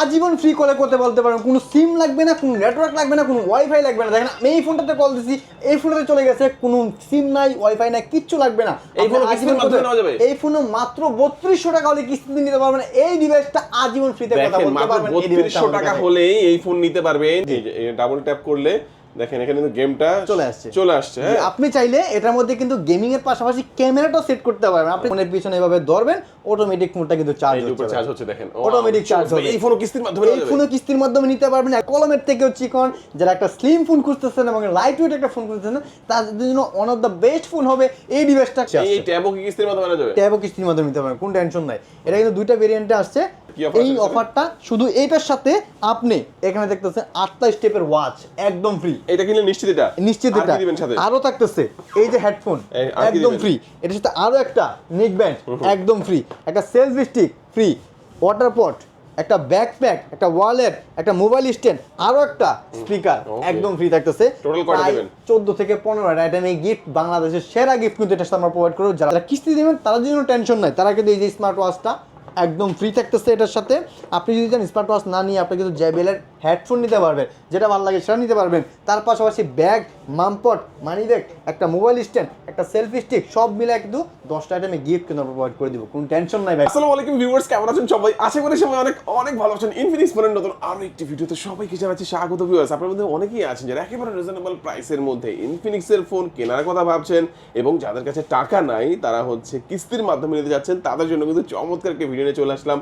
আজীবন ফ্রি কলে করতে বলতে পারেন কোনো সিম লাগবে না কোনো নেটওয়ার্ক লাগবে না কোনো ওয়াইফাই লাগবে না। দেখেন আমি এই ফোনটাতে কল দিছি এই ফোনটাতে চলে গেছে কোনো সিম নাই ওয়াইফাই নাই কিচ্ছু লাগবে না। এই ফোন আজীবন? এই ফোনে মাত্র বত্রিশশো টাকা হলে কিস্তিতে নিতে পারবেন। এই ডিভাইসটা আজীবন ফ্রিতে কথা বলতে পারবেন বত্রিশশো টাকা হলেই এই ফোন নিতে পারবেন। ডাবল ট্যাপ করলে দেখেন এখানে কিন্তু গেমটা চলে আসছে। চলে আসছে হ্যাঁ আপনি চাইলে এটার মধ্যে কিন্তু গেমিং এর পাশাপাশি ক্যামেরাটাও সেট করতে পারবেন আপনি ফোনের পিছনে এভাবে ধরবেন অটোমেটিক ফোনটা কিন্তু চার্জ হচ্ছে চার্জ হচ্ছে দেখেন চলছে। charge হবে। এই ফোনও কিস্তির মাধ্যমে এই? ফোনও কিস্তির মাধ্যমে নিতে পারবেন আর কলমের থেকেও চিকন যারা একটা স্লিম ফোন খুঁজতেছেন এবং লাইট ওয়েট একটা ফোন খুঁজতেছেন তাদের জন্য one of the best phone হবে এই ডিভাইসটা এই- ট্যাবও কিস্তির মাধ্যমে নেওয়া যাবে ট্যাবও কিস্তির মাধ্যমে নিতে পারবেন কোনো টেনশন নাই এটা কিন্তু দুইটা ভেরিয়েন্টে আসছে এই অফারটা শুধু এইটার সাথে আপনি এখানে দেখতেছেন আটটা স্টেপের ওয়াচ একদম ফ্রি এটা কিনলে নিশ্চিত এটা? নিশ্চিত এটা। আরও থাকতেছে। এই যে হেডফোন একদম ফ্রি এটার সাথে আরও একটা নেক ব্যান্ড একদম ফ্রি একটা selfie stick free water pot একটা ব্যাকপ্যাক একটা ওয়ালেট একটা মোবাইল স্ট্যান্ড আরও একটা স্পিকার একদম ফ্রি থাকতেছে? 14 থেকে 15 আইটেম এই গিফট বাংলাদেশের সেরা গিফট কিন্তু এটা আমরা প্রোভাইড করব। যারা কিস্তি দেবেন তাদের জন্য টেনশন নাই। তারা কিন্তু এই যে স্মার্ট ওয়াচটা একদম ফ্রি থাকতেছে এটার সাথে। আপনি যদি চান স্মার্ট ওয়াচ না নিয়ে আপনি কিন্তু জেবেলের হেডফোন নিতে পারবেন, যেটা ভালো লাগে সেটা নিতে পারবেন। তার পাশাপাশি ব্যাগ মামপট মানি ব্যাগ একটা মোবাইল স্ট্যান্ড একটা সেলফি স্টিক সব মিলে কিন্তু দশটা আইটেমে গিফট কিন্তু প্রোভাইড করে দিব। কোনো টেনশন নাই ভাই। আসসালামু আলাইকুম ভিউয়ার্স কেমন আছেন সবাই? আশা করি সবাই অনেক অনেক ভালো আছেন। ইনফিনিক্স ফোনের নতুন আরও একটি ভিডিওতে সবাইকে জানাচ্ছি স্বাগত ভিউয়ার্স আপনার মধ্যে অনেকেই আছেন যারা একেবারে রিজনেবল প্রাইসের মধ্যে ইনফিনিক্সের ফোন কেনার কথা ভাবছেন এবং যাদের কাছে টাকা নাই, তারা হচ্ছে কিস্তির মাধ্যমে নিতে যাচ্ছেন, তাদের জন্য কিন্তু চমৎকার একটি ভিডিও নিয়ে চলে আসলাম।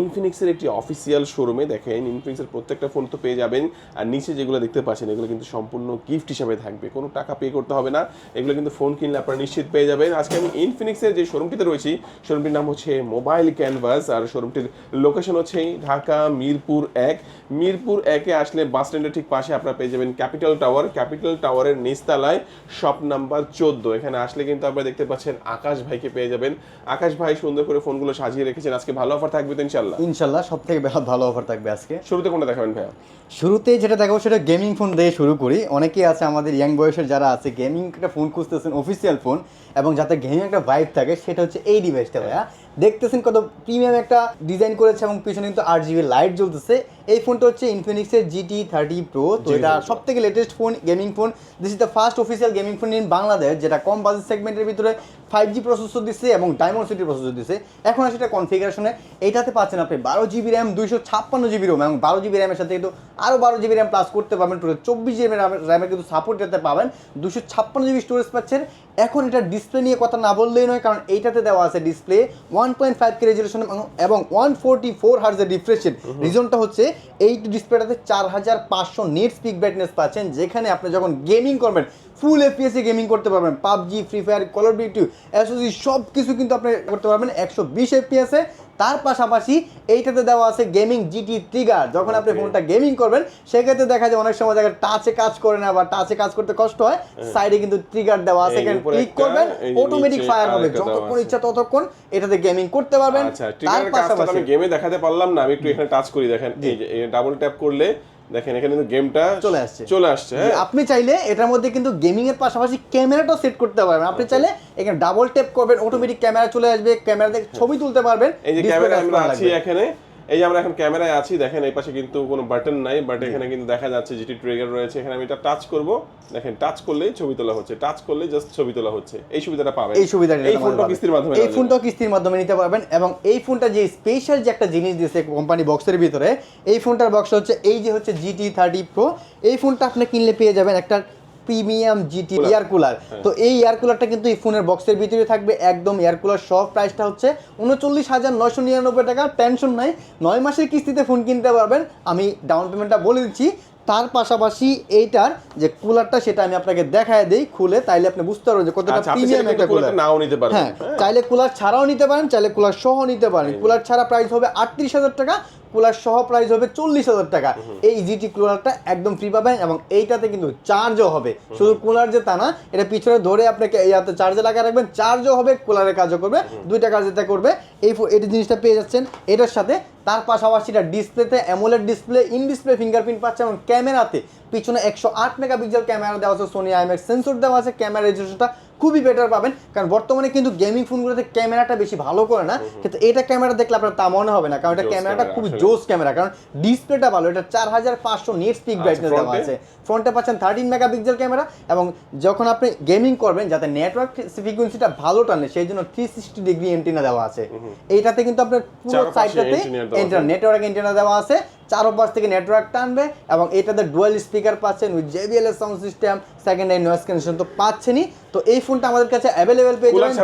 ইনফিনিক্সের একটি অফিসিয়াল শোরুমে দেখেন ইনফিনিক্সের প্রত্যেকটা ফোন তো পেয়ে যাবেন। আর নিচে যেগুলো দেখতে পাচ্ছেন, এগুলো কিন্তু সম্পূর্ণ গিফট হিসাবে থাকবে। কোনো টাকা পে করতে হবে না। এগুলো কিন্তু ফোন কিনলে আপনারা নিশ্চিত পেয়ে যাবেন। আজকে আমি ইনফিনিক্সের যে শোরুমটিতে রয়েছি শোরুমটির নাম হচ্ছে মোবাইল ক্যানভাস আর শোরুমটির লোকেশন হচ্ছে ঢাকা মিরপুর এক। মিরপুর একে আসলে বাস স্ট্যান্ডের ঠিক পাশে আপনারা পেয়ে যাবেন ক্যাপিটাল টাওয়ার ক্যাপিটাল টাওয়ারের নিচতলায় শপ নাম্বার চোদ্দ। এখানে আসলে কিন্তু আপনারা দেখতে পাচ্ছেন আকাশ ভাইকে পেয়ে যাবেন। আকাশ ভাই সুন্দর করে ফোনগুলো সাজিয়ে রেখেছেন। আজকে ভালো অফার থাকবে তো ইনশাল্লাহ ইনশাল্লাহ সব থেকে ভালো অফার থাকবে আজকে। শুরুতে কোনটা দেখাবেন ভাইয়া? শুরুতে যেটা দেখাবো সেটা গেমিং ফোন দিয়ে শুরু করি। অনেকেই আছে আমাদের ইয়াং বয়সের যারা আছে গেমিং একটা ফোন খুঁজতেছেন অফিসিয়াল ফোন এবং যাতে গেমিং একটা ভাইব থাকে সেটা হচ্ছে এই ডিভাইসটা ভাইয়া। দেখতেছেন কত প্রিমিয়াম একটা ডিজাইন করেছে এবং পিছনে কিন্তু আট জিবি লাইট জ্বলতেছে। এই ফোনটা হচ্ছে ইনফিনিক্সের জিটি থার্টি প্রো তো এটা সব থেকে latest phone gaming phone this is the first official gaming phone in Bangladesh যেটা কম বাজেট সেগমেন্টের ভিতরে ফাইভ জি প্রসেসর দিচ্ছে এবং ডায়মন্ড সিটি প্রসেসর দিচ্ছে এখন আছে এটা কনফিগারেশনে এইটাতে পাচ্ছেন আপনি বারো জিবি র্যাম দুইশো ছাপ্পান্ন জিবি রোম এবং বারো জিবি র্যামের সাথে কিন্তু আরও বারো জিবি র্যাম প্লাস করতে পারবেন। টোটাল চব্বিশ জিবি র্যামের কিন্তু সাপোর্ট যাতে পাবেন। দুশো ছাপ্পান্ন জিবি স্টোরেজ পাচ্ছেন। এখন এটা ডিসপ্লে নিয়ে কথা না বললেই নয় কারণ এইটাতে দেওয়া আছে display one point five K resolution এবং ওয়ান ফোরটি ফোর হার্জের রিফ্রেশের রিজনটা হচ্ছে এই ডিসপ্লেটাতে চার হাজার পাঁচশো নেট স্পিক ব্রাইটনেস পাচ্ছেন যেখানে আপনি যখন গেমিং করবেন ফুল এফপিএসে গেমিং করতে পারবেন PUBG free fire call of duty SOC সব কিছু কিন্তু আপনি করতে পারবেন একশো বিশ এফপিএসে তার পাশাপাশি এইটাতে দেওয়া আছে গেমিং জিটি ট্রিগার। যখন আপনি ফোনটা গেমিং করবেন সেক্ষেত্রে দেখা যায় অনেক সময় দেখা টাচে কাজ করে না বা টাচে কাজ করতে কষ্ট হয় সাইডে কিন্তু ট্রিগার দেওয়া আছে। এখানে ক্লিক করবেন অটোমেটিক ফায়ার হবে। যতক্ষণ ইচ্ছা ততক্ষণ এটাতে গেমিং করতে পারবেন। আচ্ছা তার পাশাপাশি আমি গেমে দেখাতে পারলাম না আমি একটু এখানে টাচ করি দেখেন এই যে ডাবল ট্যাপ করলে দেখেন এখানে কিন্তু গেমটা চলে আসছে। চলে আসছে হ্যাঁ। আপনি চাইলে এটার মধ্যে কিন্তু গেমিং এর পাশাপাশি ক্যামেরাটাও সেট করতে পারবেন। আপনি চাইলে এখানে ডাবল ট্যাপ করবেন অটোমেটিক ক্যামেরা চলে আসবে ক্যামেরা থেকে ছবি তুলতে পারবেন এই যে ক্যামেরা আমরা আছি এখানে এই যে আমরা এখন ক্যামেরায় আছি দেখেন এই পাশে কিন্তু কোনো বাটন নাই বাট এখানে কিন্তু দেখা যাচ্ছে যেটি ট্রিগার রয়েছে। এখানে আমি এটা টাচ করব। দেখেন টাচ করলেই ছবি তোলা হচ্ছে। টাচ করলে জাস্ট ছবি তোলা হচ্ছে। এই সুবিধাটা পাবেন। এই সুবিধাটা এই ফোনটা কিস্তির মাধ্যমে এই ফোনটা কিস্তির মাধ্যমে নিতে পারবেন এবং এই ফোনটা যে স্পেশাল যে একটা জিনিস দিয়েছে কোম্পানি বক্সের ভিতরে এই ফোনটার বক্স হচ্ছে এই যে হচ্ছে জিটি থার্টি প্রো এই ফোনটা আপনি কিনলে পেয়ে যাবেন একটা প্রিমিয়াম জিটি এয়ার কুলার। হ্যাঁ। তো এই এয়ার কুলারটা কিন্তু এই ফোনের বক্সের ভিতরে থাকবে একদম এয়ার কুলার সব প্রাইসটা হচ্ছে উনচল্লিশ হাজার নয়শো নিরানব্বই টাকা। টেনশন নাই। নয় মাসের কিস্তিতে ফোন কিনতে পারবেন। আমি ডাউন পেমেন্টটা বলে দিচ্ছি। তার পাশাপাশি এইটার যে কুলারটা সেটা আমি আপনাকে দেখায় দেই খুলে। তাইলে আপনি বুঝতে পারবেন যে কতটা আচ্ছা প্রিমিয়াম একটা কুলার। নাও নিতে পারবেন। হ্যাঁ চাইলে কুলার ছাড়াও নিতে পারেন চাইলে কুলার সহ নিতে পারেন। কুলার ছাড়া প্রাইস হবে আটত্রিশ হাজার টাকা। কুলার সহ প্রাইস হবে চল্লিশ হাজার টাকা। এই জিটি কুলারটা একদম ফ্রি পাবেন এবং এইটাতে কিন্তু চার্জও হবে। শুধু কুলার যে তা না এটা পিছনে ধরে আপনাকে ইয়াতে চার্জে লাগিয়ে রাখবেন চার্জও হবে কুলারের কাজও করবে দুইটা কাজ এটা করবে। এই এই জিনিসটা পেয়ে যাচ্ছেন। এটার সাথে তার পাশাপাশি এটা ডিসপ্লেতে AMOLED display in display fingerprint পাচ্ছে এবং ক্যামেরাতে পিছনে একশো আট মেগাপিক্সেল ক্যামেরা দেওয়া আছে সোনি আইম্যাক্স সেন্সর দেওয়া আছে ক্যামেরা রেজুলেশনটা খুবই বেটার পাবেন। কারণ বর্তমানে কিন্তু গেমিং ফোনগুলোতে ক্যামেরাটা বেশি ভালো করে না। কিন্তু এটা ক্যামেরা দেখলে আপনার তা মনে হবে না কারণ এটা ক্যামেরাটা আসলে। জোস ক্যামেরা কারণ ডিসপ্লেটা ভালো। এটা চার হাজার পাঁচশো নেট স্পিক আচ্ছা, ব্রাইটনেস দেওয়া আছে। ফ্রন্টে পাচ্ছেন থার্টিন মেগাপিক্সেল ক্যামেরা এবং যখন আপনি গেমিং করবেন যাতে নেটওয়ার্ক ফ্রিকোয়েন্সিটা ভালো টানে সেই জন্য থ্রি সিক্সটি ডিগ্রি এন্টিনা দেওয়া আছে। এইটাতে কিন্তু আপনার পুরো সাইডটাতে আছে। নেটওয়ার্ক এন্টিনা দেওয়া আছে। চারোপাশ থেকে নেটওয়ার্ক টানবে এবং এটাতে ডুয়েল স্পিকার পাচ্ছেন উইথ জেবিএল এর sound system second hand noise cancellation তো পাচ্ছেনই। তো এই ফোনটা আমাদের কাছে অ্যাভেলেবেল পেয়ে যাবেন?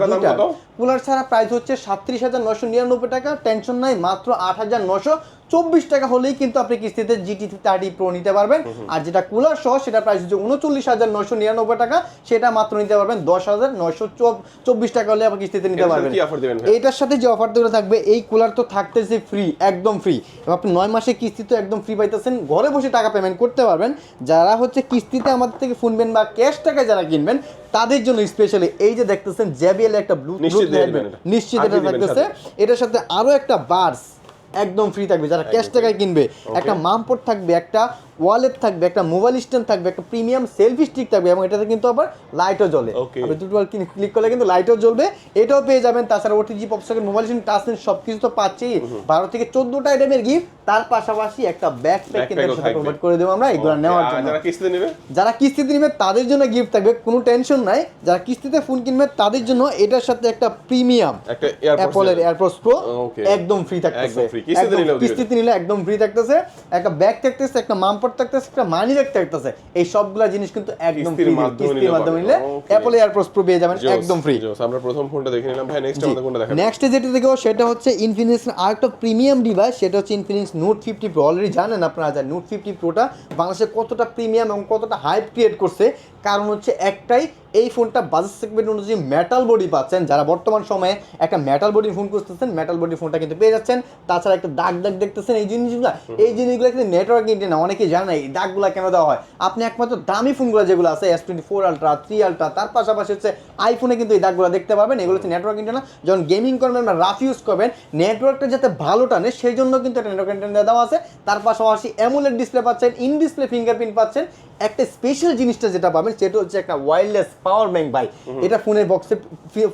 কুলার ছাড়া প্রাইস হচ্ছে সাতত্রিশ হাজার নশো নিরানব্বই টাকা টেনশন নাই মাত্র আট হাজার নশো চব্বিশ টাকা হলেই কিন্তু আপনি কিস্তিতে জিটি থার্টি প্রো নিতে পারবেন। আর যেটা কুলার সহ সেটা প্রাইস হচ্ছে উনচল্লিশ হাজার নশো নিরানব্বই টাকা। সেটা মাত্র নিতে পারবেন দশ হাজার নশো চব্বিশ টাকা হলে আপনি কিস্তিতে নিতে পারবেন? এইটার সাথে যে অফারগুলো থাকবে এই কুলার তো থাকতেছে ফ্রি একদম ফ্রি আপনি নয় মাসে কিস্তি তো একদম ফ্রি পাইতেছেন ঘরে বসে টাকা পেমেন্ট করতে পারবেন। যারা হচ্ছে কিস্তিতে আমাদের থেকে ফুনবেন বা ক্যাশ টাকায় যারা কিনবেন তাদের জন্য স্পেশালি এই যে দেখতেছেন জেবিএল একটা ব্লু নিশ্চিত এটা। নিশ্চিত এটা কি থাকতেছে। এটার সাথে আরও একটা বার্স একদম ফ্রি থাকবে। যারা ক্যাশ। টাকায় কিনবে একটা মামপোর্ট থাকবে একটা ওয়ালেট থাকবে একটা মোবাইল স্ট্যান্ড থাকবে একটা প্রিমিয়াম সেলফি স্টিক থাকবে এবং এটাতে কিন্তু আবার লাইটও জ্বলে। আপনি দুটো ক্লিক করলে কিন্তু লাইটও জ্বলবে এটাও পেয়ে যাবেন। তাছাড়া OTG pop socket mobile stand touch সব কিছু তো পাচ্ছেই। বারো থেকে চোদ্দটা আইটেমের গিফট তার পাশাপাশি একটা ব্যাক প্যাক কিন্তু সাথে থাকবে। প্রোভাইড করে দেবো আমরা। এগুলো নেওয়ার জন্য। যারা কিস্তিতে নেবে? যারা কিস্তিতে নেবে তাদের জন্য গিফট থাকবে। কোনো টেনশন নাই। যারা কিস্তিতে ফোন কিনবে তাদের জন্য এটার সাথে একটা প্রিমিয়াম একটা অ্যাপলের এয়ারপোর্টস প্রো একদম ফ্রি থাকতেছে। free। কিস্তিতে একদম- নিলেও দিবে। কিস্তিতে নিলে একদম ফ্রি থাকতেছে একটা ব্যাগ থাকতেছে একটা মামপট থাকতেছে একটা মানি ব্যাগ থাকতেছে। এই সবগুলা জিনিস কিন্তু একদম ফ্রি কিস্তির মাধ্যমে নিলে অ্যাপল এয়ারপোর্টস প্রো পেয়ে যাবেন একদম ফ্রি আমরা প্রথম ফোনটা দেখে নিলাম। ভাই নেক্সট আমাদের কোনটা দেখাবেন? নেক্সট যেটা দেখো সেটা হচ্ছে ইনফিনিক্স আরেকটা প্রিমিয়াম ডিভাইস সেটা হচ্ছে Infinix note fifty pro already জানেন আপনারা যে নোট ফিফটি প্রোটা বাংলাদেশে কতটা প্রিমিয়াম এবং কতটা হাইপ ক্রিয়েট করছে কারণ হচ্ছে একটাই এই ফোনটা বাজার সেগমেন্ট অনুযায়ী মেটাল বডি পাচ্ছেন। যারা বর্তমান সময়ে একটা মেটাল বডি ফোন করতেছেন মেটাল বডি ফোনটা কিন্তু পেয়ে যাচ্ছেন। তাছাড়া একটা দাগ দাগ দেখতেছেন এই জিনিসগুলো। এই জিনিসগুলো কিন্তু নেটওয়ার্ক ইন্ডিয়া না অনেকেই জানে না এই দাগগুলো কেন দেওয়া হয়। আপনি একমাত্র দামি ফোনগুলো যেগুলো আছে S twenty four ultra three ultra তার পাশাপাশি হচ্ছে আইফোনে কিন্তু এই দাগগুলো দেখতে পাবেন। এগুলো হচ্ছে নেটওয়ার্ক ইন্ডিয়া না। যখন গেমিং করবেন বা রাফ ইউজ করবেন নেটওয়ার্কটা যাতে ভালো টানে সেই জন্য কিন্তু একটা নেটওয়ার্ক ইন্ডিয়া দেওয়া আছে। তার পাশাপাশি অ্যামুলেট ডিসপ্লে পাচ্ছেন ইন ডিসপ্লে ফিঙ্গারপ্রিন্ট পাচ্ছেন। একটা স্পেশাল জিনিসটা যেটা পাবেন সেটা হচ্ছে একটা ওয়্যারলেস পাওয়ার ব্যাংক ভাই এটা ফোনের বক্সে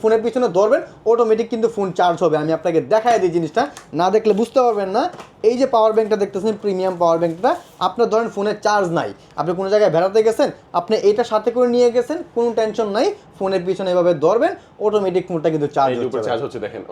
ফোনের পিছনে ধরবেন অটোমেটিক কিন্তু ফোন চার্জ হবে। আমি আপনাকে দেখাই দিই জিনিসটা। না দেখলে বুঝতে পারবেন না। এই যে পাওয়ার ব্যাংকটা দেখতেছেন প্রিমিয়াম পাওয়ার ব্যাংকটা আপনার ধরেন ফোনের চার্জ নাই। আপনি কোনো জায়গায় বেড়াতে গেছেন আপনি এইটা সাথে করে নিয়ে গেছেন কোনো টেনশন নাই। ফোনের পিছনে এভাবে ধরবেন অটোমেটিক ফোনটা কিন্তু চার্জ হচ্ছে চার্জ হচ্ছে দেখেন।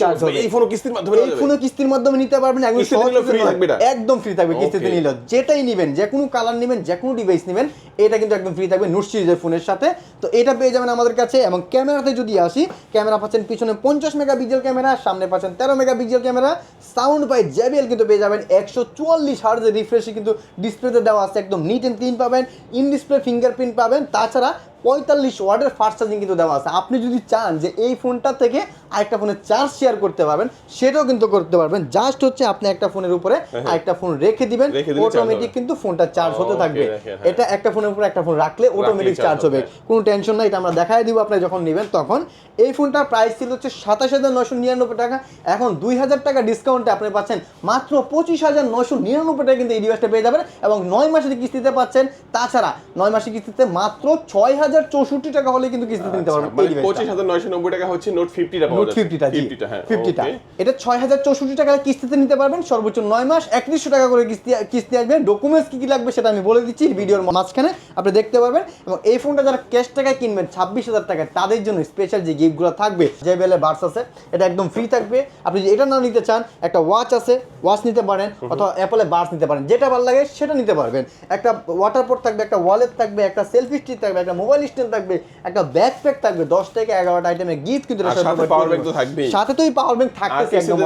charge ভাই, হবে। এই ফোনও কিস্তির মাধ্যমে এই ফোনও কিস্তির মাধ্যমে নিতে পারবেন একদম কিস্তি থাকবে একদম ফ্রি থাকবে কিস্তিতে. নিলেও যেটাই নেবেন যে কোনো কালার নেবেন যে কোনো ডিভাইস নেবেন এটা কিন্তু একদম ফ্রি থাকবে। নোট সিরিজের ফোনের সাথে। তো এটা পেয়ে যাবেন আমাদের কাছে। এবং ক্যামেরাতে যদি আসি, ক্যামেরা পাচ্ছেন পিছনে পঞ্চাশ মেগা পিক্সেল ক্যামেরা, সামনে পাচ্ছেন তেরো mega pixel camera. Sound by JBL কিন্তু পেয়ে যাবেন একশো চুয়াল্লিশ হার্জের রিফ্রেশে কিন্তু ডিসপ্লেতে দেওয়া আছে, একদম নিট অ্যান্ড ক্লিন পাবেন। ইন ডিসপ্লে ফিঙ্গারপ্রিন্ট পাবেন। তাছাড়া পঁয়তাল্লিশ ওয়ার্ডের ফাস্ট চার্জিং কিন্তু দেওয়া আছে। আপনি যদি চান যে এই ফোনটা থেকে আরেকটা ফোনের চার্জ শেয়ার করতে পারবেন সেটাও কিন্তু করতে পারবেন। জাস্ট হচ্ছে আপনি একটা ফোনের উপরে আরেকটা ফোন রেখে দিবেন অটোমেটিক কিন্তু ফোনটা চার্জ হতে থাকবে। হ্যাঁ। এটা একটা ফোনের উপরে একটা ফোন রাখলে অটোমেটিক চার্জ হবে। হবে। কোনো টেনশন নাই এটা আমরা দেখাই দিব আপনি যখন নেবেন তখন। এই ফোনটার প্রাইস ছিল হচ্ছে সাতাশ হাজার নশো নিরানব্বই টাকা। এখন দুই হাজার টাকা ডিসকাউন্টে আপনি পাচ্ছেন মাত্র পঁচিশ হাজার নশো নিরানব্বই টাকা কিন্তু এই ডিভাইসটা পেয়ে যাবেন এবং নয় মাসের কিস্তিতে পাচ্ছেন। তাছাড়া নয় মাসের কিস্তিতে মাত্র ছয় হাজার চৌষট্টি টাকা হলে কিন্তু কিস্তিতে নিতে পারবেন মানে পঁচিশ হাজার নয়শো নব্বই টাকা হচ্ছে নোট ফিফটিটা নোট যাচ্ছে। ফিফটিটা জি। ফিফটিটা হ্যাঁ ফিফটিটা। এটা ছয় হাজার চৌষট্টি টাকা কিস্তিতে নিতে পারবেন। সর্বোচ্চ নয় মাস একত্রিশশো টাকা করে কিস্তি কিস্তি আসবে। ডকুমেন্টস কি কি লাগবে সেটা আমি বলে দিচ্ছি। ভিডিওর মাঝখানে আপনি দেখতে পারবেন। এবং এই ফোনটা যারা ক্যাশ টাকায় কিনবেন ছাব্বিশ হাজার টাকায় তাদের জন্য স্পেশাল যে গিফটগুলো থাকবে যে বেলে বার্স আছে এটা একদম ফ্রি থাকবে। আপনি যদি এটা না নিতে চান একটা ওয়াচ আছে ওয়াচ নিতে পারেন অথবা অ্যাপলে বার্স নিতে পারেন। যেটা ভালো লাগে সেটা নিতে পারবেন। একটা ওয়াটার থাকবে একটা ওয়ালেট থাকবে একটা সেলফি স্টিক থাকবে একটা মোবাইল স্ট্যান্ড থাকবে একটা ব্যাকপ্যাক থাকবে দশ থেকে এগারোটা আইটেমের গিফট কিন্তু সাথে করে bank তো দেবো। থাকবেই। সাথে তো এই পাওয়ার ব্যাংক থাকতেছে একদম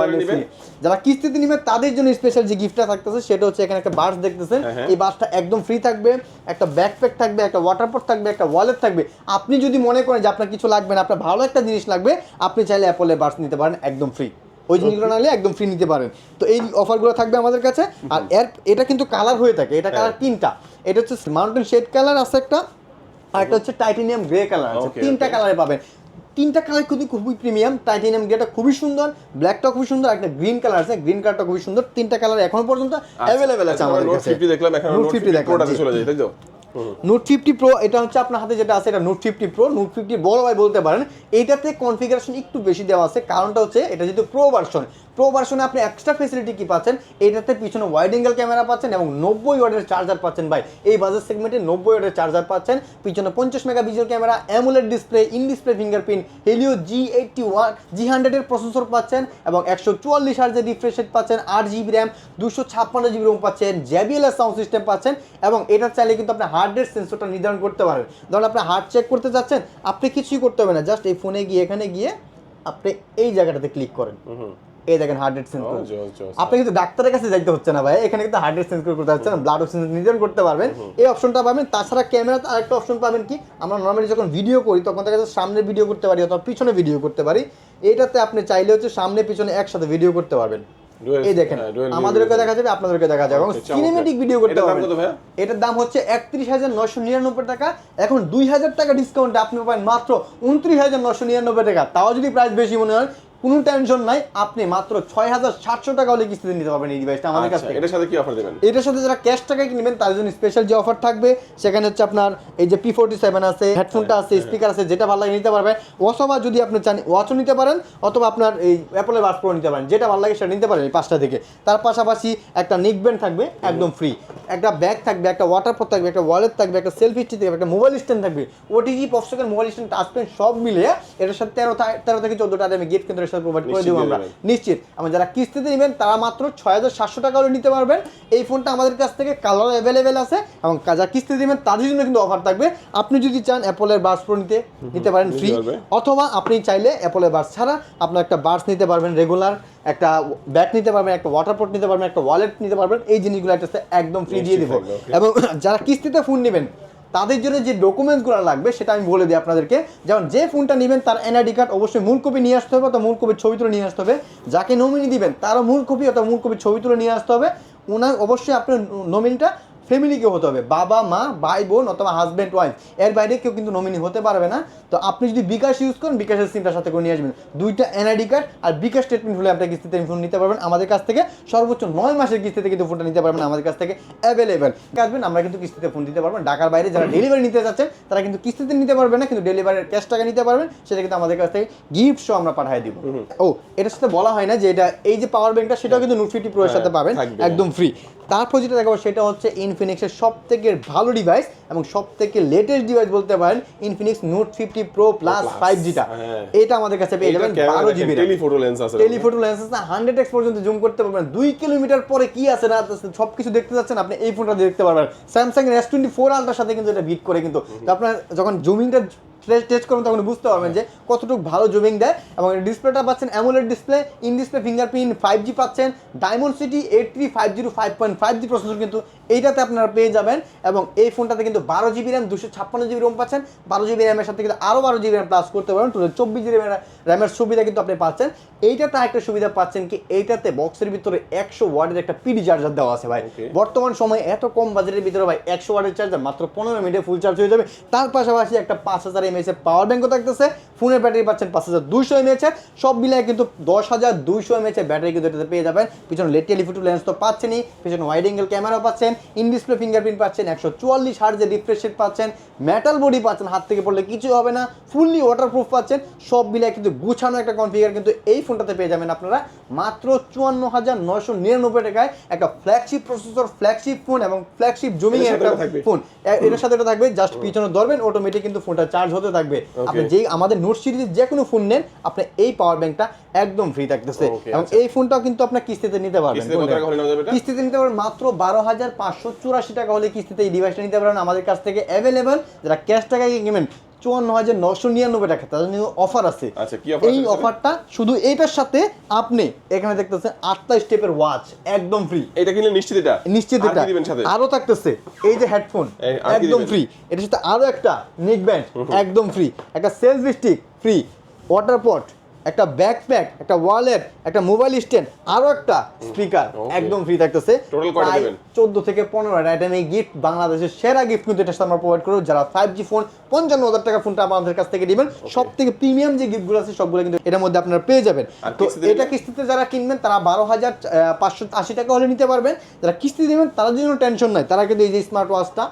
যারা কিস্তিতে নিবে তাদের জন্য স্পেশাল যে গিফটটা থাকতেছে সেটা হচ্ছে এখানে একটা বাস দেখতেছেন। হ্যাঁ, হ্যাঁ। এই বাসটা একদম ফ্রি থাকবে একটা ব্যাকপ্যাক থাকবে একটা ওয়াটার পট থাকবে একটা ওয়ালেট থাকবে। আপনি যদি মনে করেন যে আপনার কিছু লাগবে না আপনার ভালো একটা জিনিস লাগবে আপনি চাইলে অ্যাপলের বাস নিতে পারেন একদম ফ্রি ওই জিনিসগুলো নাহলে একদম ফ্রি নিতে পারেন। তো এই অফারগুলো থাকবে আমাদের কাছে। আর এর এটা কিন্তু কালার হয়ে থাকে এটা কালার হ্যাঁ। তিনটা। এটা হচ্ছে মাউন্টেন শেড কালার আছে একটা আর একটা হচ্ছে টাইটেনিয়াম গ্রে কালার আছে। তিনটা. কালারে পাবেন। তিনটা কালার কিন্তু খুবই প্রিমিয়াম টাইটেনিয়াম গ্রেটা খুবই সুন্দর ব্ল্যাকটা খুবই সুন্দর একটা গ্রিন কালার আছে। গ্রিন কালারটা খুবই সুন্দর। তিনটা কালার এখন পর্যন্ত অ্যাভেলেবেল আছে আমাদের কাছে। দেখলাম এখন দেখলাম প্রোডাক্টে চলে যায় তাই তো? নোট ফিফটি প্রো এটা হচ্ছে আপনার হাতে যেটা আছে, এটা note fifty pro note fifty বড় ভাই বলতে পারেন এইটাতে কনফিগারেশন একটু বেশি দেওয়া আছে। কারণটা হচ্ছে, এটা যেহেতু প্রো ভার্সন প্রো ভার্সনে আপনি এক্সট্রা ফেসিলিটি কি পাচ্ছেন? এটাতে পিছনে ওয়াইড অ্যাঙ্গেল ক্যামেরা পাচ্ছেন এবং নব্বই ওয়ার্ডের চার্জার পাচ্ছেন ভাই। এই বাজার সেগমেন্টে নব্বই ওয়ার্ডের চার্জার পাচ্ছেন। পিছনে পঞ্চাশ mega visual camera AMOLED display in display fingerprint Helio G eighty one G হান্ড্রেডের প্রসেসর পাচ্ছেন এবং একশো চুয়াল্লিশ হার্জের রিফ্রেশ পাচ্ছেন, আট জিবি র্যাম দুশো ছাপ্পান্ন জিবি রোম পাচ্ছেন জেবিএল সাউন্ড সিস্টেম পাচ্ছেন এবং এটা চাইলে কিন্তু আপনি হার্ড রেট সেন্সরটা নির্ধারণ করতে পারবেন ধরুন আপনি হার্ট চেক করতে যাচ্ছেন আপনি কিছুই করতে হবে না জাস্ট এই ফোনে গিয়ে এখানে গিয়ে আপনি এই জায়গাটাতে ক্লিক করেন। এই দেখেন হার্ট রেট সেন্সর। আপনি কিন্তু ডাক্তারের কাছে যাইতে হচ্ছে না ভাই এখানে কিন্তু হার্ট রেট সেন্স করতে হচ্ছে না ব্লাড অক্সিজেন নির্ধারণ করতে পারবেন। এই অপশনটা পাবেন তাছাড়া ক্যামেরাতে আরেকটা অপশন পাবেন কি আমরা নর্মালি যখন ভিডিও করি তখন দেখা যাচ্ছে সামনে ভিডিও করতে পারি অথবা পিছনে ভিডিও করতে পারি। এটাতে আপনি চাইলে হচ্ছে সামনে পিছনে একসাথে ভিডিও করতে পারবেন। এই দেখেন আমাদেরকে দেখা যাবে আপনাদেরকে দেখা যাবে। এবং সিনেমেটিক ভিডিও করতে পারবেন এটার দাম হচ্ছে একত্রিশ হাজার নশো নিরানব্বই টাকা। এখন দুই হাজার টাকা ডিসকাউন্টে আপনি পাবেন মাত্র উনত্রিশ হাজার নশো নিরানব্বই টাকা। তাও যদি প্রাইস বেশি মনে হয় কোনো টেনশন নাই আপনি মাত্র ছয় হাজার সাতশো টাকা হলে কিস্তিতে নিতে পারবেন এই ডিভাইসটা আমাদের কাছ আচ্ছা, থেকে। এটার সাথে কি অফার দেবেন? এটার সাথে যারা ক্যাশ টাকায় কিনবেন তার জন্য স্পেশাল যে অফার থাকবে সেখানে হচ্ছে আপনার এই যে পি ফোর্টি সেভেন আছে হেডফোনটা আছে স্পিকার আছে যেটা ভালো লাগে নিতে পারবেন। অথবা যদি আপনি চান ওয়াচও নিতে পারেন অথবা আপনার এই অ্যাপলের বাস প্রো নিতে পারেন যেটা ভালো লাগে সেটা নিতে পারেন এই পাঁচটা থেকে। তার পাশাপাশি একটা নিক ব্যান্ড থাকবে একদম ফ্রি একটা ব্যাগ থাকবে একটা ওয়াটার পট থাকবে একটা ওয়ালেট থাকবে একটা সেলফি স্টিক থাকবে একটা মোবাইল স্ট্যান্ড থাকবে। ওটিজি পপসকের মোবাইল স্ট্যান্ড টাচপেন সব মিলে এটার সাথে তেরো তেরো থেকে চোদ্দোটা আমি গিফট কিন্তু সাথে প্রোভাইড করে দেবো আমরা। নিশ্চিত। আমরা যারা কিস্তিতে নেবেন তারা মাত্র ছয় হাজার সাতশো টাকা নিতে পারবেন। এই ফোনটা আমাদের কাছ থেকে কালার অ্যাভেলেবেল আছে এবং যারা কিস্তি নেবেন তাদের জন্য কিন্তু অফার থাকবে। আপনি যদি চান অ্যাপলের বার্স প্রো নিতে নিতে পারেন ফ্রি অথবা আপনি চাইলে অ্যাপলের বার্স ছাড়া আপনার একটা বার্স নিতে পারবেন রেগুলার একটা ব্যাগ নিতে পারবেন একটা ওয়াটার পট নিতে পারবেন একটা ওয়ালেট নিতে পারবেন। এই জিনিসগুলো একটা একদম ফ্রি দিয়ে দিব। এবং যারা কিস্তিতে ফোন নেবেন তাদের জন্য যে ডকুমেন্টসগুলো লাগবে, সেটা আমি বলে দিই আপনাদেরকে। যেমন যে ফোনটা নেবেন, তার এনআইডি কার্ড অবশ্যই মূল কপি নিয়ে আসতে হবে অথবা মূল কপির ছবি তুলে নিয়ে আসতে হবে। যাকে নমিনি দিবেন, তারও মূল কপি অথবা মূল কপির ছবি তুলে নিয়ে আসতে হবে। ওনার অবশ্যই আপনার নমিনিটা ফ্যামিলিকে হতে হবে। বাবা মা ভাই বোন অথবা হাজব্যান্ড ওয়াইফ এর বাইরে কেউ কিন্তু নমিনি হতে পারবে না। তো আপনি যদি বিকাশ ইউজ করেন বিকাশের সিমটার সাথে করে নিয়ে আসবেন। দুইটা এনআইডি কার্ড আর বিকাশ স্টেটমেন্ট হলে আপনি কিস্তিতে ফোন নিতে পারবেন। আমাদের কাছ থেকে সর্বোচ্চ নয় মাসের কিস্তিতে কিন্তু ফোনটা নিতে পারবেন আমাদের কাছ থেকে অ্যাভেলেবেল আসবেন আমরা কিন্তু কিস্তিতে ফোন দিতে পারবেন ঢাকার বাইরে যারা ডেলিভারি নিতে যাচ্ছেন তারা কিন্তু কিস্তিতে নিতে পারবে না কিন্তু ডেলিভারির ক্যাশ টাকা নিতে পারবেন। সেটা কিন্তু আমাদের কাছ থেকে গিফট সহ আমরা পাঠিয়ে দিব। ও এটার সাথে বলা হয় না যে এটা এই যে পাওয়ার ব্যাংকটা সেটাও কিন্তু নোট ফিফটি প্রো এর সাথে পাবেন। একদম ফ্রি তারপর যেটা দেখাবো সেটা হচ্ছে ইনফিনিক্সের সব থেকে ভালো ডিভাইস এবং সব থেকে লেটেস্ট ডিভাইস বলতে পারেন Infinix Note fifty pro plus five জিটা। এটা আমাদের কাছে পেয়ে যাবেন বারো জিবি টেলিফোটো লেন্স আছে টেলিফোটো লেন্স আছে হান্ড্রেড এক্স পর্যন্ত জুম করতে পারবেন। দুই কিলোমিটার পরে কি আছে না সব কিছু দেখতে যাচ্ছেন আপনি এই ফোনটা দেখতে পারবেন। স্যামসাং এস টোয়েন্টি ফোর আলটার সাথে কিন্তু এটা বিট করে কিন্তু। আপনার যখন জুমিংটা টেস্ট করবেন তখন বুঝতে পারবেন যে কতটুকু ভালো জুমিং দেয়। এবং ডিসপ্লেটা পাচ্ছেন AMOLED display in display fingerprint five G পাচ্ছেন। Dimensity eight three five zero five point five G processor কিন্তু এইটাতে আপনারা পেয়ে যাবেন। এবং এই ফোনটাতে কিন্তু বারো জিবি র্যাম দুশো ছাপ্পান্ন জিবি রোম পাচ্ছেন। বারো জিবি র্যামের সাথে কিন্তু আরও বারো জিবি র্যাম প্লাস করতে পারবেন। টোটাল চব্বিশ জিবি র্যামের সুবিধা কিন্তু আপনি পাচ্ছেন। এইটাতে একটা সুবিধা পাচ্ছেন কি এইটাতে বক্সের ভিতরে একশো ওয়ার্ডের একটা পিডি চার্জার দেওয়া আছে ভাই। বর্তমান সময়ে এত কম বাজেটের ভিতরে ভাই একশো ওয়াটের চার্জার মাত্র পনেরো মিনিটে ফুল চার্জ হয়ে যাবে। তার পাশাপাশি একটা পাঁচ হাজার এমএএচ এর পাওয়ার ব্যাঙ্কও থাকতেছে ফোনের ব্যাটারি পাচ্ছেন পাঁচ হাজার দুইশো এমএএচ এর সব মিলিয়ে কিন্তু দশ হাজার দুইশো এমএএচ এর ব্যাটারি কিন্তু এটাতে পেয়ে যাবেন। পিছনে লেট টেলিফোটো লেন্স তো পাচ্ছেনই পিছনে ওয়াইড অ্যাঙ্গেল ক্যামেরা পাচ্ছেন ইন ডিসপ্লে ফিঙ্গারপ্রিন্ট পাচ্ছেন একশো চুয়াল্লিশ হার্জের রিফ্রেশ রেট পাচ্ছেন মেটাল বডি পাচ্ছেন হাত থেকে পড়লে কিছু হবে না ফুললি ওয়াটারপ্রুফ পাচ্ছেন সব মিলিয়ে কিন্তু গুছানো একটা কনফিগার কিন্তু এই ফোনটাতে পেয়ে যাবেন আপনারা। মাত্র চুয়ান্ন হাজার নয়শো নিরানব্বই টাকায় একটা ফ্ল্যাগশিপ প্রসেসর ফ্ল্যাগশিপ ফোন এবং ফ্ল্যাগশিপ জমিং একটা ফোন এটার সাথে এটা থাকবে জাস্ট পিছনে ধরবেন অটোমেটিক কিন্তু ফোনটা চার্জ হতে থাকবে। আপনি যেই আমাদের নোট সিরিজের যে কোনো ফোন নেন আপনি এই পাওয়ার ব্যাংকটা একদম ফ্রি থাকতেছে। এবং আচ্ছা। এই ফোনটাও কিন্তু আপনার কিস্তিতে নিতে পারবেন। কিস্তিতে নিতে পারবেন মাত্র বারো হাজার পাঁচশো চুরাশি টাকা হলে কিস্তিতে এই ডিভাইসটা নিতে পারবেন আমাদের কাছ থেকে অ্যাভেলেবেল যারা ক্যাশ টাকায় কিনবেন চুয়ান্ন হাজার নশো নিরানব্বই টাকা। জন্য অফার আছে। আচ্ছা, এই অফারটা শুধু এইটার সাথে আপনি এখানে দেখতেছেন আটটা স্টেপের ওয়াচ একদম ফ্রি এটা কিনলে নিশ্চিত এটা? নিশ্চিত এটা। আরও থাকতেছে এই যে হেডফোন একদম ফ্রি এটার সাথে আরও একটা নেক ব্যান্ড একদম ফ্রি একটা selfie stick free water pot একটা ব্যাকপ্যাক একটা ওয়ালেট একটা মোবাইল স্ট্যান্ড আরও একটা স্পিকার একদম ফ্রি থাকতেছে। Total কয়টা দিবেন? চোদ্দ থেকে পনেরো আইটেম এই গিফট বাংলাদেশের সেরা গিফট কিন্তু এটা আমরা প্রোভাইড করব। যারা ফাইভ জি ফোন পঞ্চান্ন হাজার টাকা ফোনটা আমাদের কাছ থেকে দিবেন সব থেকে প্রিমিয়াম যে গিফটগুলো আছে সবগুলো কিন্তু এটার মধ্যে আপনারা পেয়ে যাবেন। তো এটা কিস্তিতে যারা কিনবেন তারা বারো হাজার পাঁচশো আশি টাকা হলে নিতে পারবেন। যারা কিস্তি দেবেন তারা জন্য টেনশন নাই। তারা কিন্তু এই যে স্মার্ট ওয়াচটা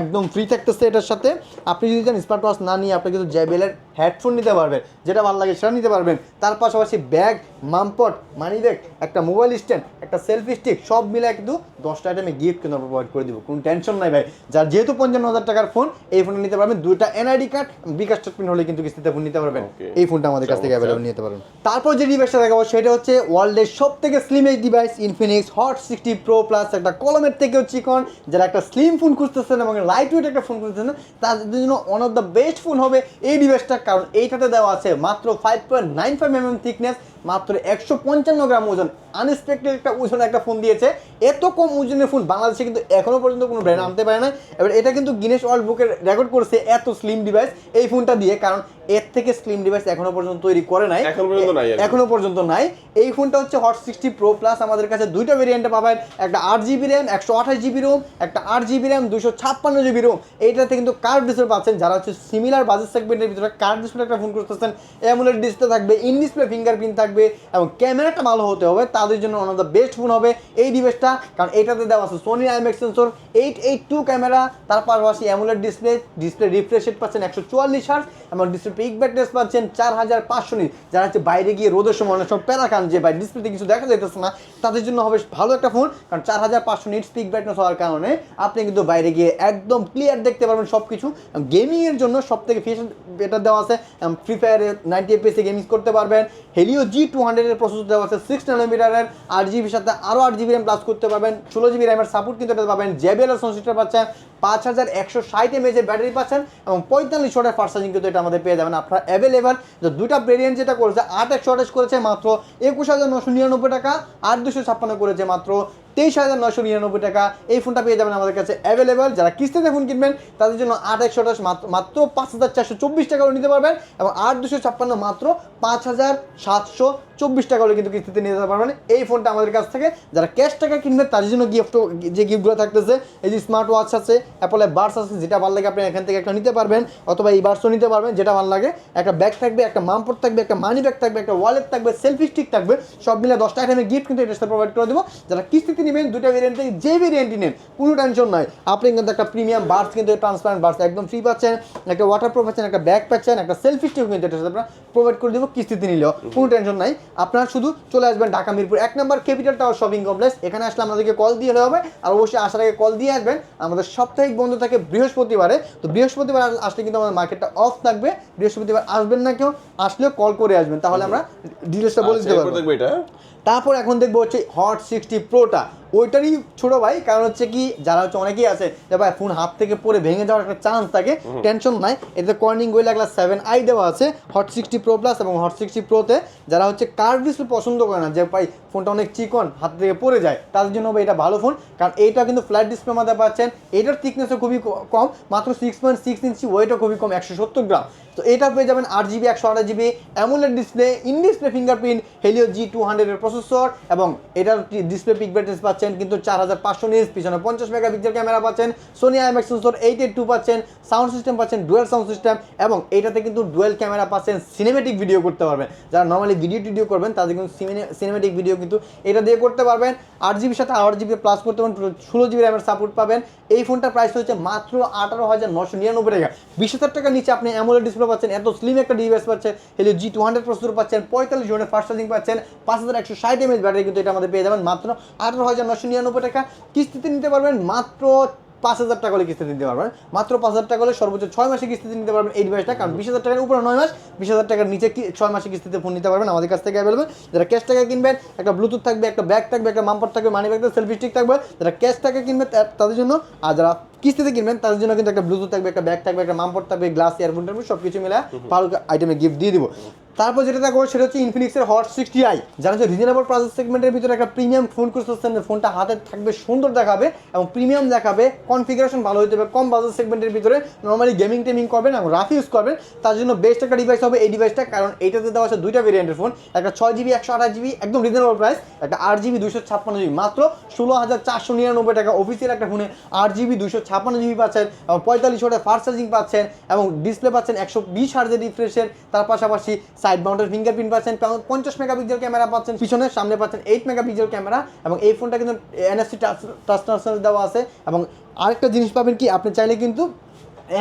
একদম ফ্রি থাকতেছে এটার সাথে। আপনি যদি চান স্মার্ট ওয়াচ না নিয়ে আপনি কিন্তু জেবেলের হেডফোন নিতে পারবেন যেটা ভালো লাগে সেটা নিতে পারবেন। তার পাশাপাশি ব্যাগ মামপট মানি ব্যাগ একটা মোবাইল স্ট্যান্ড একটা সেলফি স্টিক সব মিলে কিন্তু দশটা আইটেমে গিফট কিন্তু প্রোভাইড করে দিব। কোনো টেনশন নাই ভাই। যার যেহেতু পঞ্চান্ন হাজার টাকার ফোন এই ফোনটা নিতে পারবেন দুইটা এনআইডি কার্ড বিকাশ স্টেটমেন্ট হলে কিন্তু কিস্তিতে ফোন নিতে পারবেন। এই ফোনটা আমাদের কাছ থেকে। অ্যাভেলেবল নিতে পারবেন। তারপর যে ডিভাইসটা দেখাবো সেটা হচ্ছে ওয়ার্ল্ডের সব থেকে slimmest device Infinix hot sixty pro plus একটা কলমের থেকেও চিকন যারা একটা স্লিম ফোন খুঁজতেছেন এবং লাইট ওয়েট একটা ফোন খুঁজতেছেন তাদের জন্য one of the best phone হবে এই ডিভাইসটা কারণ এইটাতে দেওয়া আছে মাত্র five point nine five M M thickness মাত্র একশো পঞ্চান্ন গ্রাম ওজন। আনএক্সপেক্টেড একটা ওজন একটা ফোন দিয়েছে। এত কম ওজনের ফোন বাংলাদেশে কিন্তু এখনও পর্যন্ত কোনো ব্র্যান্ড আনতে পারে না। এবার এটা কিন্তু গিনেস ওয়ার্ল্ড বুকের রেকর্ড করছে এত স্লিম ডিভাইস এই ফোনটা দিয়ে কারণ এর থেকে স্লিম ডিভাইস এখনও পর্যন্ত তৈরি করে নাই। এখনও পর্যন্ত নাই এই ফোনটা হচ্ছে হট সিক্সটি প্রো প্লাস আমাদের কাছে দুইটা ভেরিয়েন্টে পাবেন একটা আট জিবি র্যাম একশো আঠাশ জিবি রোম একটা আট জিবি র্যাম দুশো ছাপ্পান্ন জিবি রোম এইটাতে কিন্তু কার্ড ডিসপ্লে পাচ্ছেন। যারা হচ্ছে সিমিলার বাজেট সেগমেন্টের ভিতরে কার্ড ডিসপ্লে একটা ফোন করতেছেন এমুলেট ডিসপ্লে থাকবে ইন ডিসপ্লে ফিঙ্গারপ্রিন্ট থাকবে এবং ক্যামেরাটা ভালো হতে হবে, তাদের জন্য one of the best phone হবে এই ডিভাইসটা কারণ এইটাতে দেওয়া আছে Sony IMX sensor eight eight two camera, তার পাশাপাশি AMOLED display display refresh rate পাচ্ছেন একশো চুয়াল্লিশ হার্স এবং ডিসপ্লে পিক ব্যাকনেস পাচ্ছেন চার হাজার পাঁচশো নিট। যারা হচ্ছে বাইরে গিয়ে রোদের সময় অনেক সময় প্যারা খান যে ভাই ডিসপ্লেতে কিছু দেখা যাইতেছে না, তাদের জন্য হবে ভালো একটা ফোন কারণ চার হাজার পাঁচশো নিট স্পিক ব্রাইটনেস হওয়ার কারণে আপনি কিন্তু বাইরে গিয়ে একদম ক্লিয়ার দেখতে পারবেন সব কিছু গেমিংয়ের জন্য সব থেকে ফিচার এটা দেওয়া আছে ফ্রি ফায়ারে নাইনটি এফপিএসে গেমিং করতে পারবেন। হেলিও জি টু হান্ড্রেডের প্রসেসর দেওয়া আছে সিক্স নানোমিটারের আট জিবির সাথে আরও আট জিবি র্যাম প্লাস করতে পারবেন। ষোলো জিবি র্যামের সাপোর্ট কিন্তু এটা পাবেন। জেবিএলের সংশ্লিষ্ট পাচ্ছেন, পাঁচ হাজার একশো ষাট এমএজের ব্যাটারি পাচ্ছেন এবং পঁয়তাল্লিশ ওয়াটের ফার্স্ট চার্জিং কিন্তু এটা আমাদের পেয়ে যাবেন। আপনার অ্যাভেলেবেল যে দুটা ভেরিয়েন্ট যেটা করেছে, আট একশো করেছে মাত্র একুশ হাজার নশো নিরানব্বই টাকা, আট দুশো ছাপ্পান্ন করেছে মাত্র। তেইশ হাজার নশো নিরানব্বই টাকা। এই ফোনটা পেয়ে যাবেন আমাদের কাছে অ্যাভেলেবল যারা কিস্তিতে ফোন কিনবেন, তাদের জন্য আট একশো আঠাশ মাত্র পাঁচ হাজার চারশো চব্বিশ টাকা নিতে পারবেন এবং আট দুশো ছাপ্পান্ন মাত্র পাঁচ হাজার সাতশো চব্বিশ টাকা হলে কিন্তু কিস্তিতে নিয়ে যেতে পারবেন। এই ফোনটা আমাদের কাছ থেকে। যারা ক্যাশ টাকা কিনবেন, তাদের জন্য গিফট যে গিফটগুলো থাকতেছে, এই যে স্মার্ট ওয়াচ আছে অ্যাপলের বার্স আছে, যেটা ভালো লাগে আপনি এখান থেকে একটা নিতে পারবেন, অথবা এই বার্সও নিতে পারবেন, যেটা ভালো লাগে। একটা ব্যাগ থাকবে, একটা মামপট থাকবে, একটা মানি ব্যাগ থাকবে, একটা ওয়ালেট থাকবে সেলফি স্টিক থাকবে, সব মিলে দশটা আইটেমের গিফট কিন্তু এটা প্রোভাইড করে দেবো। যারা কিস্তিতে নেবেন দুটা ভেরিয়েন্ট থেকে যে ভেরিয়েন্টই নেন কোনো টেনশন নয় আপনি কিন্তু একটা প্রিমিয়াম বার্স কিন্তু ট্রান্সপারেন্ট বার্স একদম ফ্রি পাচ্ছেন একটা ওয়াটার প্রুফ পাচ্ছেন একটা ব্যাগ পাচ্ছেন একটা সেলফি স্টিক কিন্তু এটা আমরা প্রোভাইড করে দেবো কিস্তিতে নিলেও। কোনো টেনশন নাই। আপনার শুধু চলে আসবেন ঢাকা মিরপুর এক নম্বর ক্যাপিটাল টাওয়ার শপিং কমপ্লেক্স এখানে আসলে আমাদেরকে কল দিয়ে হবে আর অবশ্যই আসার আগে কল দিয়ে আসবেন। আমাদের সাপ্তাহিক বন্ধ থাকে বৃহস্পতিবারে তো বৃহস্পতিবার আসলে কিন্তু আমাদের মার্কেটটা অফ থাকবে। বৃহস্পতিবার আসবেন না কেউ আসলেও কল করে আসবেন তাহলে আমরা ডিটেলসটা বলে আচ্ছা, দিতে পারব এটা। তারপর এখন দেখব হচ্ছে হট সিক্সটি প্রোটা ওইটারই ছোটো ভাই কারণ হচ্ছে কি যারা হচ্ছে অনেকেই আছে যে ভাই ফোন হাত থেকে পড়ে ভেঙে যাওয়ার একটা চান্স থাকে টেনশন নাই। এতে Corning Gorilla glass seven i দেওয়া আছে হট সিক্সটি প্রো প্লাস এবং হট সিক্সটি প্রোতে যারা হচ্ছে কার ডিসপ্লে পছন্দ করে না যে ভাই ফোনটা অনেক চিকন হাত থেকে পড়ে যায় তাদের জন্য ভাই এটা ভালো ফোন কারণ এইটা কিন্তু ফ্ল্যাট ডিসপ্লে মধ্যে পাচ্ছেন। এটার থিকনেসও খুবই কম মাত্র সিক্স পয়েন্ট সিক্স ইঞ্চি ওয়েটও খুবই কম একশো সত্তর গ্রাম। তো এটা পেয়ে যাবেন আট জিবি একশো আঠাশ GB AMOLED display in display fingerprint Helio G two হান্ড্রেডের প্রসেসর এবং এটার ডিসপ্লে পিক ব্রাইটনেস পাচ্ছেন, কিন্তু চার হাজার পাঁচশো নিউজ পিছনে পঞ্চাশ মেগাপিক্সেল ক্যামেরা পাচ্ছেন Sony IMX sensor eight eight two পাচ্ছেন সাউন্ড সিস্টেম পাচ্ছেন ডুয়েল সাউন্ড সিস্টেম এবং এইটাতে কিন্তু ডুয়েল ক্যামেরা পাচ্ছেন সিনেমেটিক ভিডিও করতে পারবেন। যারা নর্মালি ভিডিও টিডিও করবেন, তাদের কিন্তু সিনেমেটিক ভিডিও কিন্তু এটা দিয়ে করতে পারবেন। আট জিবির সাথে আট জিবি প্লাস করতে পারবেন ষোলো জিবি র্যামের সাপোর্ট পাবেন। এই ফোনটার প্রাইস হচ্ছে মাত্র আঠারো হাজার নশো নিরানব্বই টাকা। বিশ হাজার টাকার নিচে আপনি অ্যামোলেড ডিসপ্লে পাচ্ছেন, এত স্লিম একটা ডিভাইস পাচ্ছেন Helio G two hundred processor পাচ্ছেন, পঁয়তাল্লিশ জনের ফাস্ট চার্জিং পাচ্ছেন, পাঁচ হাজার একশো ষাট এমএচ ব্যাটারি কিন্তু এটা আমাদের পেয়ে যাবেন, মাত্র আঠারো হাজার নশো নিরানব্বই টাকা। কিস্তিতে নিতে পারবেন মাত্র পাঁচ হাজার টাকা হলে কিস্তিতে নিতে পারবেন। মাত্র পাঁচ হাজার টাকা হলে সর্বোচ্চ ছয় মাসে কিস্তিতে নিতে পারবেন এই ডিভাইসটা কারণ বিশ হাজার টাকার উপরে নয় মাস, বিশ হাজার টাকার নিচে ছয় মাসে কিস্তিতে ফোন নিতে পারবেন। আমাদের কাছ থেকে অ্যাভেলেবেল যারা ক্যাশ টাকা কিনবেন, একটা ব্লুটুথ থাকবে, একটা ব্যাগ থাকবে, একটা মাম্পার থাকবে মানি ব্যাগ থাকবে সেলফি স্টিক থাকবে, যারা ক্যাশ টাকা কিনবে তাদের জন্য। আর যারা কিস্তিতে কিনবেন তাদের জন্য কিন্তু একটা ব্লুটুথ থাকবে একটা ব্যাগ থাকবে একটা মাম্পট থাকবে গ্লাস ইয়ারফোন থাকবে সব কিছু মিলে ভালো আইটেমে গিফট দিয়ে দিব। তারপর যেটা থাকবে সেটা হচ্ছে ইনফিনিক্সের হট সিক্সটি আই যারা হচ্ছে রিজনেবল প্রাইস সেগমেন্টের ভিতরে একটা প্রিমিয়াম ফোন খুঁজতেছেন ফোনটা হাতে থাকবে সুন্দর দেখাবে এবং প্রিমিয়াম দেখাবে কনফিগারেশন ভালো হতে হবে কম বাজার সেগমেন্টের ভিতরে নর্মালি গেমিং টেমিং করবেন এবং রাফ ইউজ করবেন। তার জন্য বেস্ট একটা ডিভাইস হবে এই ডিভাইসটা কারণ এইটাতে দেওয়া আছে দুইটা ভেরিয়েন্টের ফোন একটা ছয় জিবি একশো আঠাশ জিবি একদম রিজনেবল প্রাইস একটা আট জিবি দুশো ছাপ্পান্ন জিবি মাত্র ষোলো হাজার চারশো নিরানব্বই টাকা অফিসিয়াল একটা ফোনে আট জিবি দুশো ছাপ্পান্ন জিবি পাচ্ছেন এবং পঁয়তাল্লিশ ওয়াটের ফাস্ট চার্জিং পাচ্ছেন এবং ডিসপ্লে পাচ্ছেন একশো বিশ হার্জের রিফ্রেশের তার পাশাপাশি সাইড মাউন্টের ফিঙ্গারপ্রিন্ট পাচ্ছেন পঞ্চাশ মেগাপিক্সেল ক্যামেরা পাচ্ছেন। পিছনে সামনে পাচ্ছেন এইট মেগাপিক্সেল ক্যামেরা এবং এই ফোনটা কিন্তু এনএসসি টাচ টাচ দেওয়া আছে। এবং আরেকটা জিনিস পাবেন কি আপনি চাইলে কিন্তু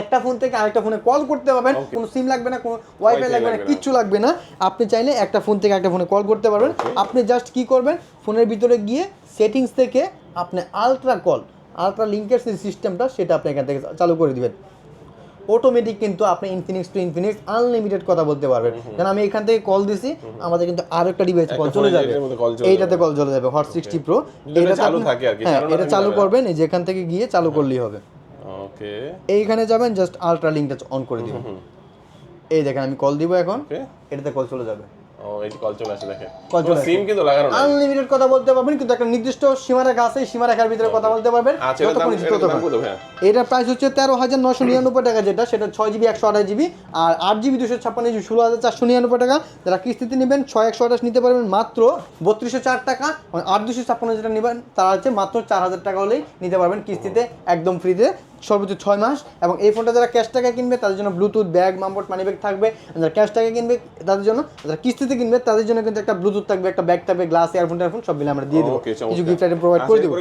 একটা ফোন থেকে আরেকটা ফোনে কল করতে পারবেন। কোনো সিম লাগবে না কোনো ওয়াইফাই লাগবে না কিচ্ছু লাগবে না। আপনি চাইলে একটা ফোন থেকে একটা ফোনে কল করতে পারবেন। আপনি জাস্ট কি করবেন ফোনের ভিতরে গিয়ে সেটিংস থেকে আপনি আলট্রা কল আলট্রা লিঙ্কের যে সিস্টেমটা সেটা আপনি এখান থেকে চালু করে দিবেন। অটোমেটিক কিন্তু আপনি ইনফিনিক্স টু ইনফিনিক্স আনলিমিটেড কথা বলতে পারবেন। কারণ আমি এখান থেকে কল দিছি আমাদের কিন্তু আরও একটা ডিভাইস কল চলে যাবে। এইটাতে কল চলে যাবে হট সিক্সটি প্রো এটা চালু থাকে আর কি, হ্যাঁ এটা চালু করবেন এই যে এখান থেকে গিয়ে চালু করলেই হবে। ওকে। এইখানে যাবেন জাস্ট আলট্রা লিঙ্কটা অন করে দিবেন। এই দেখেন আমি কল দিব এখন। এটাতে কল চলে যাবে। ও এই কল চলে আসে দেখেন। Call সিম কিন্তু লাগানো নাই। আনলিমিটেড কথা বলতে পারবেন কিন্তু একটা নির্দিষ্ট সীমারেখা আছে সীমারেখার ভিতরে কথা বলতে পারবেন। আচ্ছা এটার দাম যতক্ষণ ইচ্ছে ততক্ষণ। এটার প্রাইস হচ্ছে তেরো হাজার নশো নিরানব্বই টাকা যেটা সেটা ছয় জিবি একশো আঠাশ জিবি আর আট জিবি দুশো ছাপ্পান্ন জিবি ষোলো হাজার চারশো নিরানব্বই টাকা। যারা কিস্তিতে নেবেন ছয় একশো আঠাশ নিতে পারবেন মাত্র বত্রিশশো চার টাকা। মানে আট দুশো ছাপ্পান্ন যেটা নেবেন তারা হচ্ছে মাত্র চার হাজার টাকা হলেই নিতে পারবেন কিস্তিতে একদম ফ্রিতে সর্বোচ্চ ছয় মাস এবং এই ফোনটা যারা ক্যাশ টাকা কিনবে তাদের জন্য ব্লুটুথ ব্যাগ মাম্পট মানি ব্যাগ থাকবে। যারা ক্যাশ টাকা কিনবে তাদের জন্য যারা কিস্তিতে কিনবে তাদের জন্য কিন্তু একটা ব্লুটুথ থাকবে একটা ব্যাগ থাকবে গ্লাস ইয়ারফোন টায়ারফোন সব মিলে আমরা দিয়ে দেবো। ওকে কিছু গিফট আইটেম প্রোভাইড করে দেবো।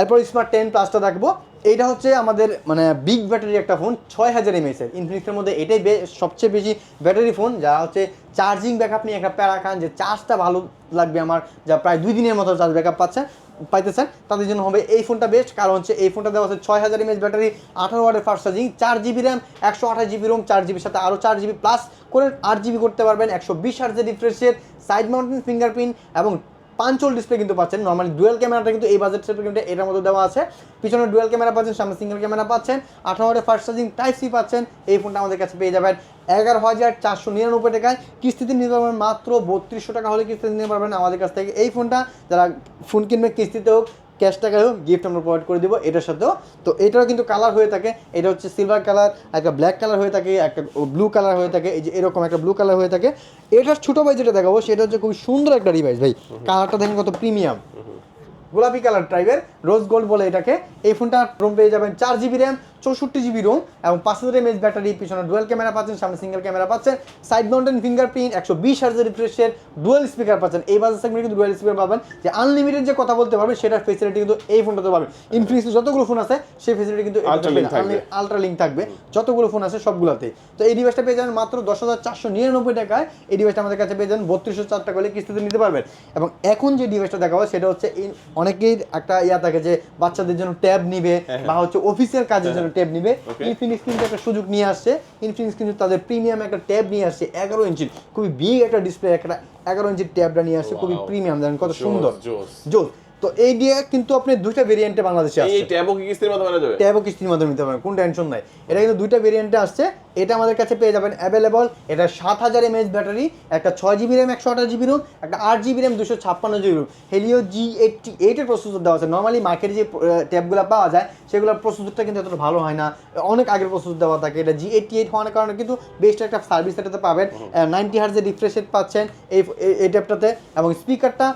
এরপর স্মার্ট টেন প্লাসটা দেখব। এইটা হচ্ছে আমাদের মানে বিগ ব্যাটারি একটা ফোন ছয় হাজার এমএস এর। ইনফিনিক্সের মধ্যে এটাই সবচেয়ে বেশি ব্যাটারি ফোন যা হচ্ছে চার্জিং ব্যাকআপ নিয়ে একটা প্যারা খান যে চার্জটা ভালো লাগবে আমার যা প্রায় দুই দিনের মতো চার্জ ব্যাকআপ পাচ্ছে। পাইতেছেন, তাদের জন্য হবে এই ফোনটা বেস্ট কারণ হচ্ছে এই ফোনটা দেওয়া হচ্ছে ছয় হাজার এমএস ব্যাটারি, আঠারো ওয়ার্ডের ফার্স্ট চার্জিং চার জিবি র্যাম একশো আঠাশ জিবি রোম চার জিবির সাথে আরও চার জিবি প্লাস করে আট জিবি করতে পারবেন, একশো বিশ হার্জের রিফ্রেশের সাইড মাউন্টেন ফিঙ্গারপ্রিন্ট এবং পাঞ্চল ডিসপ্লে কিন্তু পাচ্ছেন। নর্মালি ডুয়েল ক্যামেরাটা কিন্তু এই বাজেট সেটের কিন্তু এটার মধ্যে দেওয়া আছে। পিছনে ডুয়েল ক্যামেরা পাচ্ছেন, সামনে সিঙ্গেল ক্যামেরা পাচ্ছেন। আঠারো হাজার ফার্স্ট চার্জিং টাইপ সি পাচ্ছেন। এই ফোনটা আমাদের কাছে পেয়ে যাবেন। এগারো হাজার চারশো নিরানব্বই টাকায়। কিস্তিতে নিতে পারবেন মাত্র বত্রিশশো টাকা হলে কিস্তিতে নিতে পারবেন আমাদের কাছ থেকে। এই ফোনটা যারা ফোন কিনবে, কিস্তিতে হোক ক্যাশ টাকায় হোক গিফট আমরা প্রোভাইড করে দিব এটার সাথেও। তো এটারও কিন্তু কালার হয়ে থাকে। এটা হচ্ছে সিলভার কালার একটা ব্ল্যাক কালার হয়ে থাকে একটা ব্লু কালার হয়ে থাকে এই যে এরকম একটা ব্লু কালার হয়ে থাকে। এটার ছোটো ভাই যেটা দেখাবো সেটা হচ্ছে খুব সুন্দর একটা ডিভাইস ভাই। কালারটা দেখেন কত প্রিমিয়াম গোলাপি কালার টাইপের রোজ গোল্ড বলে এটাকে। এই ফোনটা রোম পেয়ে যাবেন চার জিবি র্যাম চৌষট্টি জিবি রোম এবং পাঁচ হাজার এমএচ ব্যাটারি পিছনে ডুয়েল ক্যামেরা পাচ্ছেন সামনে সিঙ্গেল ক্যামেরা পাচ্ছেন। সাইড মাউন্টেন ফিঙ্গারপ্রিন্ট একশো বিশ হাজার রিফ্রেশের ডুয়েল স্পিকার পাচ্ছেন। এই বাজার সেগমেন্টে কিন্তু ডুয়েল স্পিকার পাবেন। যে আনলিমিটেড যে কথা বলতে পারবে সেটার ফেসিলিটি কিন্তু এই ফোনটাতে পাবেন। ইনফিনিক্স যতগুলো ফোন আছে সেই ফেসিলিটি কিন্তু। আলট্রা লিঙ্ক থাকবে। যতগুলো ফোন আছে সবগুলোতে। তো এই ডিভাইসটা পেয়ে যাবেন মাত্র দশ হাজার চারশো নিরানব্বই টাকায়। এই ডিভাইসটা আমাদের কাছে পেয়ে যাবেন বত্রিশশো চার টাকা হলে কিস্তিতে নিতে পারবেন। এবং এখন যে ডিভাইসটা দেখাবো সেটা হচ্ছে অনেকেই একটা ইয়া থাকে যে বাচ্চাদের জন্য ট্যাব নিবে হ্যাঁ, বা হচ্ছে অফিসের কাজের জন্য ট্যাব নিবে। ইনফিনি ইনফিনিক্স কিন্তু একটা সুযোগ নিয়ে আসছে। ইনফিনিক্স কিন্তু তাদের প্রিমিয়াম একটা ট্যাব নিয়ে আসছে এগারো ইঞ্চির খুবই বিগ একটা ডিসপ্লে একটা এগারো ইঞ্চির ট্যাবটা নিয়ে আসছে খুবই প্রিমিয়াম দেখেন কত সুন্দর। জোস। তো এই দিয়ে কিন্তু আপনি দুইটা ভেরিয়েন্টে বাংলাদেশে এই আসছে ট্যাবও কি কিস্তির মাধ্যমে আনা যাবে? ট্যাবও কিস্তির মাধ্যমে নিতে পারবেন কোনো টেনশন নাই। এটা কিন্তু দুইটা ভেরিয়েন্টে আসছে। এটা আমাদের কাছে পেয়ে যাবেন অ্যাভেলেবল এটা সাত হাজার এমএএচ ব্যাটারি একটা ছয় জিবি র্যাম একশো আঠাশ জিবি রুম একটা আট জিবি র্যাম দুশো ছাপ্পান্ন GB ROM Helio G eighty এইটের প্রসেসর দেওয়া আছে। নর্মালি মার্কেটে যে ট্যাবগুলো পাওয়া যায় সেগুলোর প্রসেসরটা কিন্তু এতটা ভালো হয় না। অনেক আগের প্রসেসর দেওয়া থাকে। এটা জি এইটটি এইট হওয়ার কারণে কিন্তু বেস্ট একটা সার্ভিস এটাতে পাবেন। নাইনটি হার্জের রিফ্রেশ রেট পাচ্ছেন এই এই ট্যাবটাতে এবং স্পিকারটা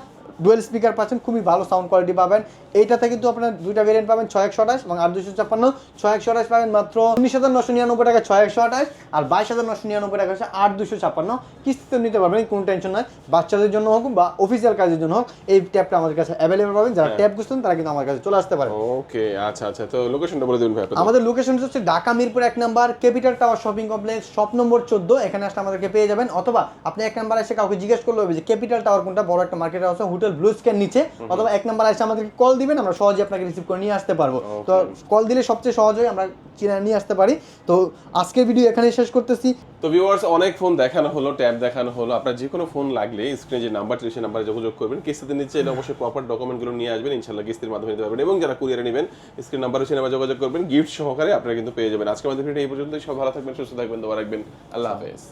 ডুয়েল স্পিকার পাচ্ছেন খুবই ভালো সাউন্ড কোয়ালিটি পাবেন। এইটাতে কিন্তু আপনার দুইটা ভেরিয়েন্ট পাবেন ছয় একশো আঠাশ এবং আট দুশো ছাপ্পান্ন। ছয় একশো আঠাশ পাবেন মাত্র উনিশ হাজার নশো নিরানব্বই টাকা ছয় একশো আঠাশ আর বাইশ হাজার নশো নিরানব্বই টাকা হচ্ছে আট দুশো ছাপ্পান্ন। কিস্তিতে নিতে পারবেন কোনো টেনশন নয় বাচ্চাদের জন্য হোক বা অফিসিয়াল কাজের জন্য হোক এই ট্যাবটা আমাদের কাছে অ্যাভেলেবল পাবেন। যারা। ট্যাব খুঁজছেন তারা কিন্তু আমার কাছে চলে আসতে পারে ওকে আচ্ছা আচ্ছা। তো লোকেশনটা বলে দিন ভাই আমাদের লোকেশন হচ্ছে ঢাকা মিরপুর এক number capital tower shopping complex shop number চোদ্দ। এখানে আসলে আমাদেরকে পেয়ে যাবেন। অথবা আপনি এক নাম্বার এসে কাউকে জিজ্ঞেস করলে হবে যে ক্যাপিটাল টাওয়ার কোনটা? বড় একটা মার্কেট আছে হোটেল ব্লু স্ক্যান নিচে অথবা এক নাম্বার এসে আমাদেরকে কল দিবেন আমরা সহজে আপনাকে রিসিভ করে নিয়ে আসতে পারব। তো কল দিলে সবচেয়ে সহজ হয় আমরা চিনে নিয়ে আসতে পারি। তো আজকের ভিডিও এখানে শেষ করতেছি। তো ভিউয়ার্স অনেক ফোন দেখানো হলো ট্যাব দেখানো হলো। আপনার যে কোনো ফোন লাগলে স্ক্রিনে যে নাম্বার ছিল সেই নাম্বারে যোগাযোগ করবেন। কিস্তিতে নিচ্ছে এলে অবশ্যই প্রপার ডকুমেন্টগুলো নিয়ে আসবেন। ইনশাল্লাহ কিস্তির মাধ্যমে নিতে পারবেন এবং যারা কুরিয়ারে নেবেন স্ক্রিন নাম্বারে সেই নাম্বারে যোগাযোগ করবেন। গিফট সহকারে আপনারা কিন্তু পেয়ে যাবেন। আজকে আমাদের ভিডিও এই পর্যন্তই। সব ভালো থাকবেন সুস্থ থাকবেন দোয়া রাখবেন। আল্লাহ হাফেজ।